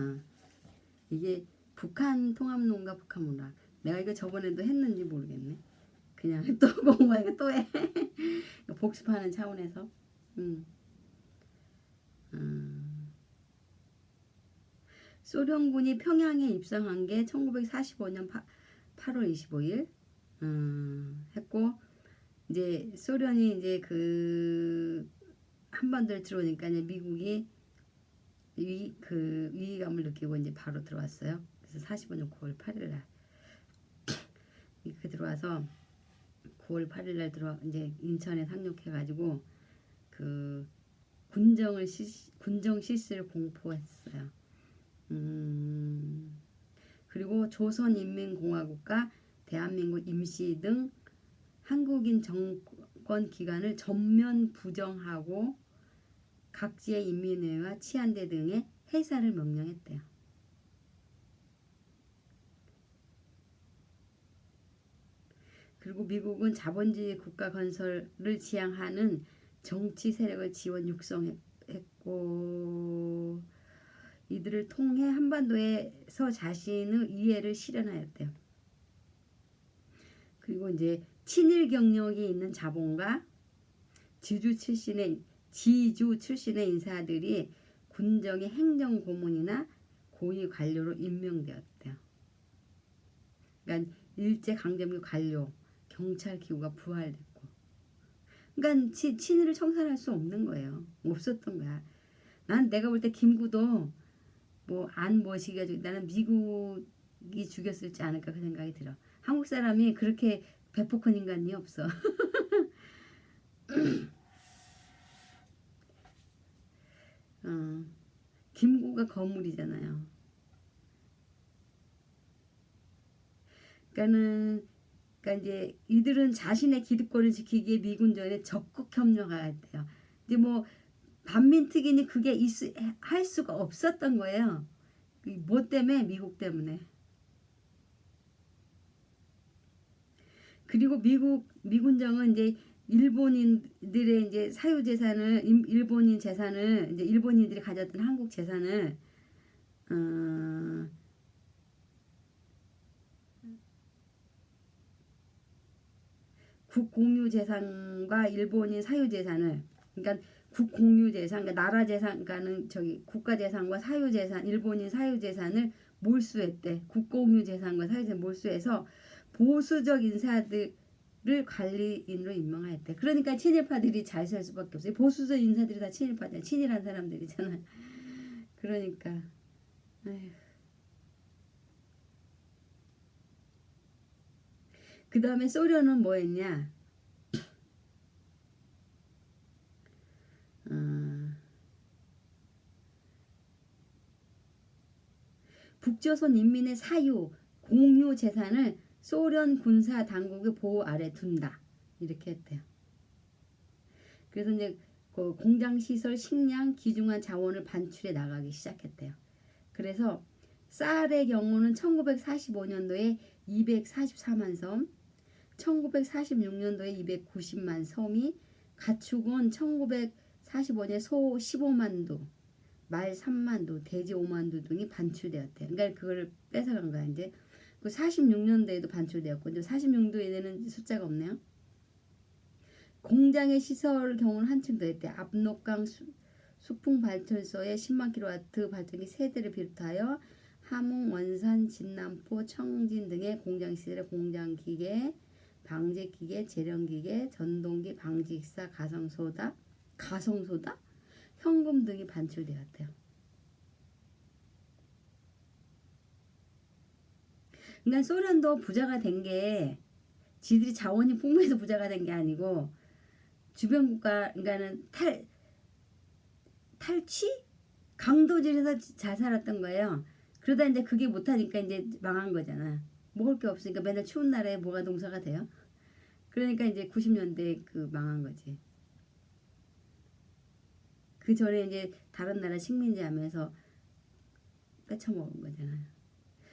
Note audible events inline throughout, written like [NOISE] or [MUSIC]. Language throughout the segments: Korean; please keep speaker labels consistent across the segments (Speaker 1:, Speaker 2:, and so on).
Speaker 1: 어. 이게 북한 통합론과 북한 문화. 내가 이거 저번에도 했는지 모르겠네. 그냥 [LAUGHS] 또 공부하니까 또 해. 복습하는 차원에서. 음. 음. 소련군이 평양에 입성한 게 1945년 8, 월 25일 음, 했고 이제 소련이 이제 그 한반도를 들어오니까 미국이 위, 그 위기감을 느끼고 이제 바로 들어왔어요. 그래서 45년 9월 8일 날 [CLEARS THROAT] 이렇게 들어와서 9월 8일 날 들어 이제 인천에 상륙해 가지고 그 군정을 시, 군정 실시를 공포했어요. 음, 그리고 조선인민공화국과 대한민국 임시 등 한국인 정권 기관을 전면 부정하고 각지의 인민회와 치안대 등의 해산을 명령했대요. 그리고 미국은 자본주의 국가 건설을 지향하는 정치 세력을 지원 육성했고 이들을 통해 한반도에서 자신의 이해를 실현하였대요. 그리고 이제 친일 경력이 있는 자본가 지주 출신의 지주 출신의 인사들이 군정의 행정 고문이나 고위 관료로 임명되었대요. 그러니까 일제 강점기 관료, 경찰 기구가 부활됐고, 그러니까 치, 친일을 청산할 수 없는 거예요. 없었던 거야. 난 내가 볼 때 김구도 뭐안 뭐시가 나는 미국이 죽였을지 않을까 그 생각이 들어. 한국 사람이 그렇게 배포컨 인간이 없어. [LAUGHS] [LAUGHS] 어, 김구가 거물이잖아요. 그러니까는 그러니까 이제 이들은 자신의 기득권을 지키기 위해 미군전에 적극 협력해야 돼요. 근데 뭐 반민특위니 그게 있, 할 수가 없었던 거예요. 뭐 때문에 미국 때문에. 그리고 미국 미군정은 이제 일본인들의 이제 사유 재산을 일본인 재산을 이제 일본인들이 가졌던 한국 재산을 어, 국 공유 재산과 일본인 사유 재산을 그러니까 국 공유 재산, 그러니까 나라 재산, 그러니까는 저기 국가 재산과 사유 재산, 일본인 사유 재산을 몰수했대. 국 공유 재산과 사유 재산 몰수해서 보수적 인사들 을 관리인으로 임명하였대. 그러니까 친일파들이 잘 살 수밖에 없어요. 보수적 인사들이 다 친일파들, 친일한 사람들이잖아. [LAUGHS] 그러니까. 그 다음에 소련은 뭐 했냐? [COUGHS] 어, 북조선 인민의 사유, 공유 재산을 소련 군사 당국의 보호 아래 둔다. 이렇게 했대요. 그래서 이제 그 공장 시설, 식량, 귀중한 자원을 반출해 나가기 시작했대요. 그래서 쌀의 경우는 1945년도에 244만 섬, 1946년도에 290만 섬이 가축은 1945년에 소 15만 도, 말 3만 도, 돼지 5만 도 등이 반출되었대요. 그러니까 그걸 뺏어간 거야. 이제 그 46년도에도 반출되었고 이제 46년도에는 숫자가 없네요. 공장의 시설 경우는 한층 더 했대. 압록강 수, 수풍 발전소의 10만 킬로와트 발전기 세대를 비롯하여 함흥, 원산, 진남포, 청진 등의 공장 시설의 공장 기계, 방제 기계, 재련 기계, 전동기, 방직사, 가성소다, 가성소다, 현금 등이 반출되었대요. 그러니까 소련도 부자가 된 게 지들이 자원이 풍부해서 부자가 된 게 아니고 주변 국가 그러니까는 탈 탈취 강도질에서 잘 살았던 거예요. 그러다 이제 그게 못하니까 이제 망한 거잖아. 먹을 게 없으니까 맨날 추운 날에 뭐가 농사가 돼요. 그러니까 이제 90년대 그 망한 거지. 그 전에 이제 다른 나라 식민지 하면서 뺏쳐먹은 거잖아요.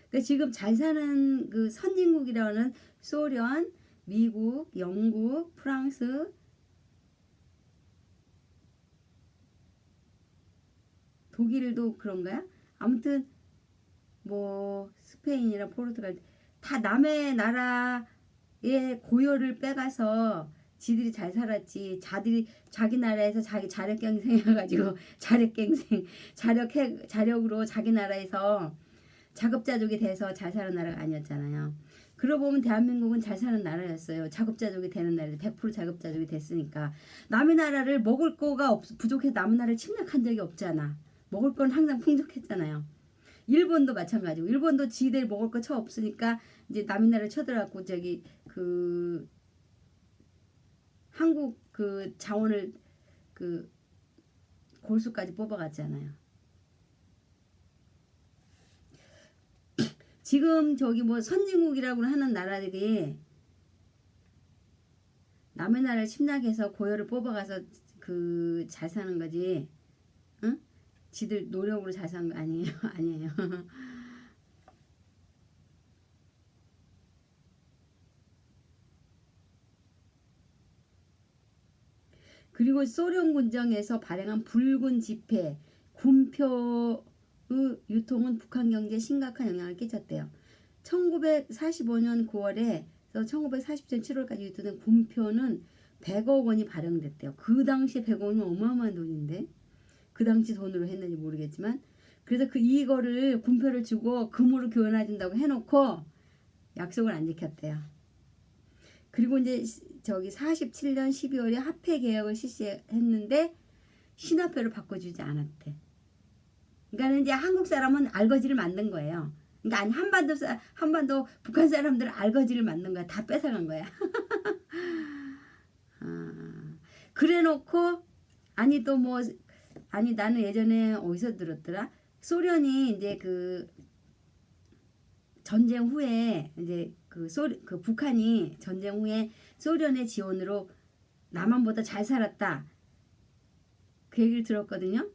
Speaker 1: 그러니까 지금 잘 사는 그 선진국이라는 소련, 미국, 영국, 프랑스, 독일도 그런가요? 아무튼 뭐 스페인이나 포르투갈 다 남의 나라의 고요를 빼가서 지들이 잘 살았지. 자들이 자기 나라에서 자기 자력갱생 해가지고 [LAUGHS] 자력갱생 자력 해, 자력으로 자기 나라에서 자급자족이 돼서 잘 사는 나라가 아니었잖아요. 그러고 보면 대한민국은 잘 사는 나라였어요. 자급자족이 되는 나라인데 100% 자급자족이 됐으니까 남의 나라를 먹을 거가 없, 부족해서 남의 나라를 침략한 적이 없잖아. 먹을 건 항상 풍족했잖아요. 일본도 마찬가지고 일본도 지들 먹을 거쳐 없으니까 이제 남의 나라를 쳐들어갖고 저기 그 한국 그 자원을 그 골수까지 뽑아갔잖아요. 지금 저기 뭐 선진국이라고 하는 나라들이 남의 나라를 침략해서 고열을 뽑아가서 그 잘 사는 거지, 응? 지들 노력으로 잘 사는 거 아니에요, [LAUGHS] 아니에요. 그리고 소련 군정에서 발행한 붉은 지폐, 군표의 유통은 북한 경제에 심각한 영향을 끼쳤대요. 1945년 9월에서 1947년 7월까지 유통된 군표는 100억 원이 발행됐대요. 그 당시 100억 원은 어마어마한 돈인데 그 당시 돈으로 했는지 모르겠지만 그래서 그 이거를 군표를 주고 금으로 교환해 준다고 해놓고 약속을 안 지켰대요. 그리고 이제 시- 저기 47년 12월에 화폐 개혁을 실시했는데 신화폐로 바꿔주지 않았대. 그러니까 이제 한국 사람은 알거지를 만든 거예요. 그러니까 아니 한반도 사, 한반도 북한 사람들 알거지를 만든 거야. 다 뺏어간 거야. [LAUGHS] 아, 그래놓고 아니 또 뭐 아니 나는 예전에 어디서 들었더라? 소련이 이제 그 전쟁 후에 이제 그 소, 그 북한이 전쟁 후에 소련의 지원으로 남한보다 잘 살았다. 그 얘기를 들었거든요.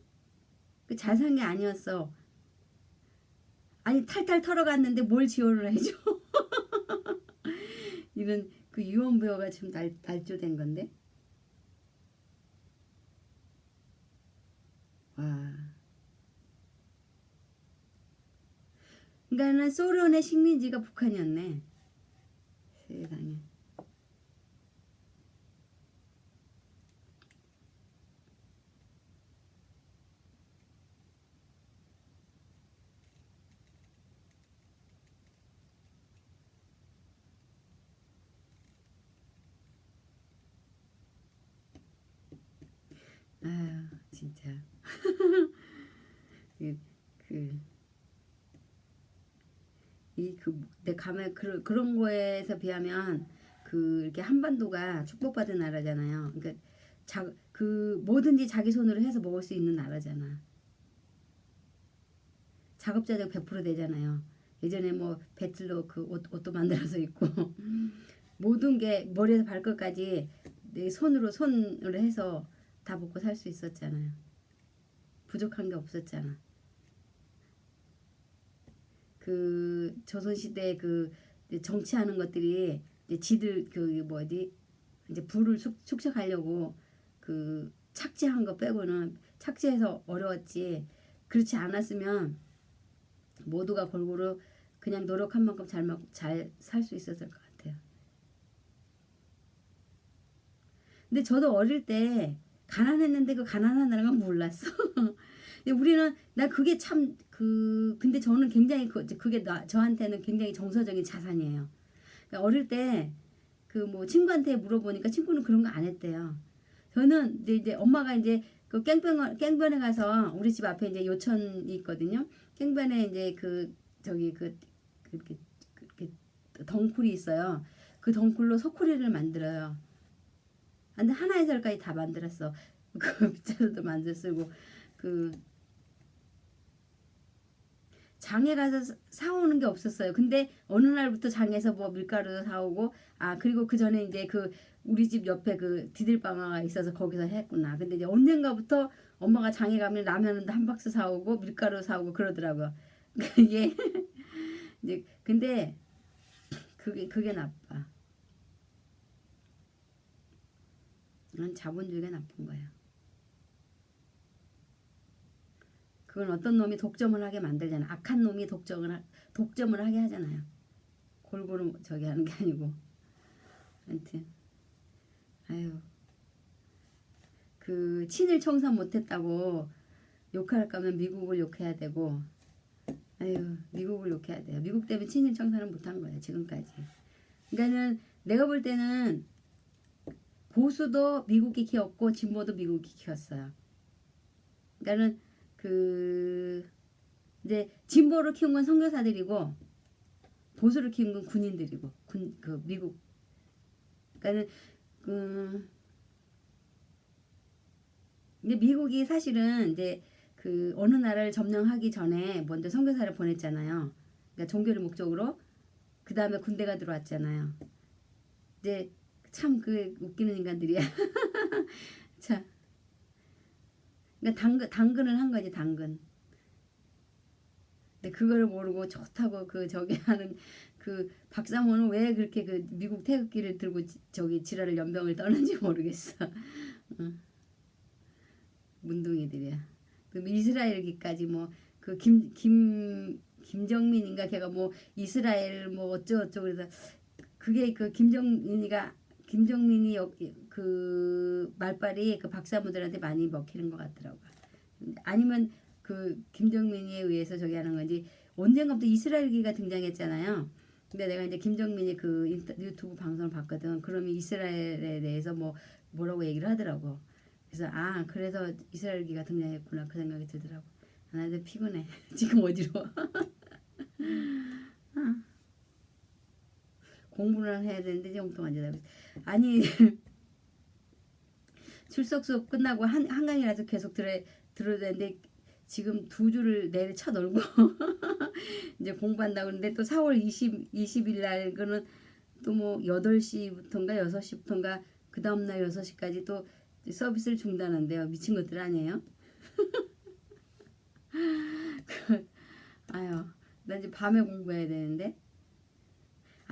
Speaker 1: 그게 아니었어. 아니 탈탈 털어갔는데 뭘 지원을 해줘? [LAUGHS] 이런 그 유언부여가 지금 날, 날조된 건데. 와. 그러니까는 소련의 식민지가 북한이었네. 세상에. 아유, 진짜. [LAUGHS] 그, 그, 이, 그, 내 가면, 그, 그런 거에서 비하면, 그, 이렇게 한반도가 축복받은 나라잖아요. 그러니까, 자, 그, 뭐든지 자기 손으로 해서 먹을 수 있는 나라잖아. 작업자적 100% 되잖아요. 예전에 뭐, 배틀로 그 옷, 옷도 만들어서 입고, [LAUGHS] 모든 게 머리에서 발끝까지 내 손으로, 손으로 해서 다 먹고 살 수 있었잖아요. 부족한 게 없었잖아. 그 조선시대 그 정치하는 것들이 이제 지들 그 뭐지 이제 부를 축, 축적하려고 그 착지한 거 빼고는 착지해서 어려웠지 그렇지 않았으면 모두가 골고루 그냥 노력한 만큼 잘 먹, 잘살 수 있었을 것 같아요. 근데 저도 어릴 때 가난했는데 그 가난하다는 건 몰랐어. [LAUGHS] 근데 우리는 나 그게 참 그 근데 저는 굉장히 그 그게 나, 저한테는 굉장히 정서적인 자산이에요. 그러니까 어릴 때 그 뭐 친구한테 물어보니까 친구는 그런 거 안 했대요. 저는 이제, 이제 엄마가 이제 그 깽변 깽변에 가서 우리 집 앞에 이제 요천이 있거든요. 깽변에 이제 그 저기 그 그렇게 덩굴이 있어요. 그 덩굴로 소쿠리를 만들어요. 근데 하나에서까지 다 만들었어. [LAUGHS] 그 빗자루도 만들 쓰고 그 장에 가서 사- 사오는 게 없었어요. 근데 어느 날부터 장에서 뭐 밀가루 사오고 아 그리고 그 전에 이제 그 우리 집 옆에 그 디들방아가 있어서 거기서 했구나. 근데 이제 언젠가부터 엄마가 장에 가면 라면도 한 박스 사오고 밀가루 사오고 그러더라고요. [LAUGHS] 그게 [LAUGHS] 이제 근데 그게 그게 나빠. 난 자본주의가 나쁜 거야. 그건 어떤 놈이 독점을 하게 만들잖아. 악한 놈이 독점을 하, 독점을 하게 하잖아요. 골고루 저기 하는 게 아니고. 하여튼 아유 그 친일 청산 못했다고 욕할 거면 미국을 욕해야 되고 아유 미국을 욕해야 돼요. 미국 때문에 친일 청산을 못한 거예요 지금까지. 그러니까는 내가 볼 때는 보수도 미국이 키웠고 진보도 미국이 키웠어요. 그러니까는 그 이제 진보를 키운 건 선교사들이고 보수를 키운 건 군인들이고 군 그 미국 그러니까는 그 이제 미국이 사실은 이제 그 어느 나라를 점령하기 전에 먼저 선교사를 보냈잖아요. 그러니까 종교를 목적으로 그 다음에 군대가 들어왔잖아요. 이제 참 그 웃기는 인간들이야. [LAUGHS] 자, 그러니까 당근 당근을 한 거지 당근. 근데 그거를 모르고 좋다고 그 저기 [LAUGHS] 하는 그 박사모는 왜 그렇게 그 미국 태극기를 들고 지- 저기 지랄을 연병을 떠는지 모르겠어. [LAUGHS] 응. 문둥이들이야. 그 이스라엘기까지 뭐 그 김 김 김정민인가 걔가 뭐 이스라엘 뭐 어쩌고저쩌고 그래서 그게 그 김정민이가 김정민이 여- 그 말빨이 그 박사모들한테 많이 먹히는 것 같더라고. 아니면 그 김정민이에 의해서 저기 하는 건지 언젠가부터 이스라엘기가 등장했잖아요. 근데 내가 이제 김정민이 그 유튜브 방송을 봤거든. 그러면 이스라엘에 대해서 뭐 뭐라고 얘기를 하더라고. 그래서 아 그래서 이스라엘기가 등장했구나 그 생각이 들더라고. 아, 나도 피곤해. [LAUGHS] 지금 어지러워. [LAUGHS] 아. 공부를 해야 되는데 영통 안 되다. 아니 [LAUGHS] 출석 수업 끝나고 한 한강이라서 계속 들어 들어야 되는데 지금 두 줄을 내리 쳐 놀고 [LAUGHS] 이제 공부한다고 그러는데 또 4월 20 20일 날 그는 또 뭐 8시부터인가 6시부터인가 그 다음 날 6시까지 또 서비스를 중단한대요. 미친 것들 아니에요? [LAUGHS] 그, 아유, 나 이제 밤에 공부해야 되는데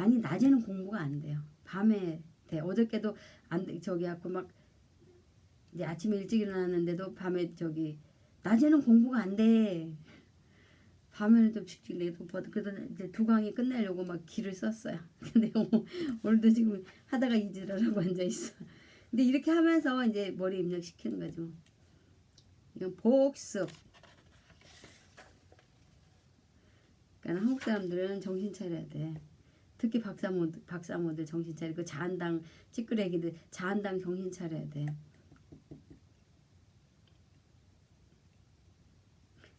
Speaker 1: 아니 낮에는 공부가 안 돼요. 밤에 돼. 어저께도 안 돼. 저기 갖고 막 이제 아침에 일찍 일어났는데도 밤에 저기 낮에는 공부가 안 돼. 밤에는 좀 직직 내도 그래서 이제 두 강의 끝내려고 막 길을 썼어요. [LAUGHS] 근데 오- 오늘도 지금 하다가 잊으라고 [LAUGHS] 앉아 있어. 근데 이렇게 하면서 이제 머리 입력시키는 거죠. 이건 복습. 그러니까 한국 사람들은 정신 차려야 돼. 특히 박사모들, 박사모들 정신 차리고 자한당 찌끄레기들 자한당 정신 차려야 돼.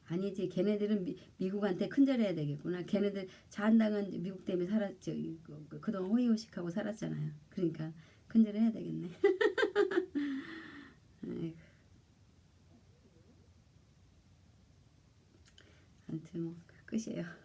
Speaker 1: 아니지 걔네들은 미, 미국한테 큰절해야 되겠구나. 걔네들 자한당은 미국 때문에 살았죠. 그, 그, 그동안 호의호식하고 살았잖아요. 그러니까 큰절해야 되겠네. [LAUGHS] 아무튼 뭐 끝이에요.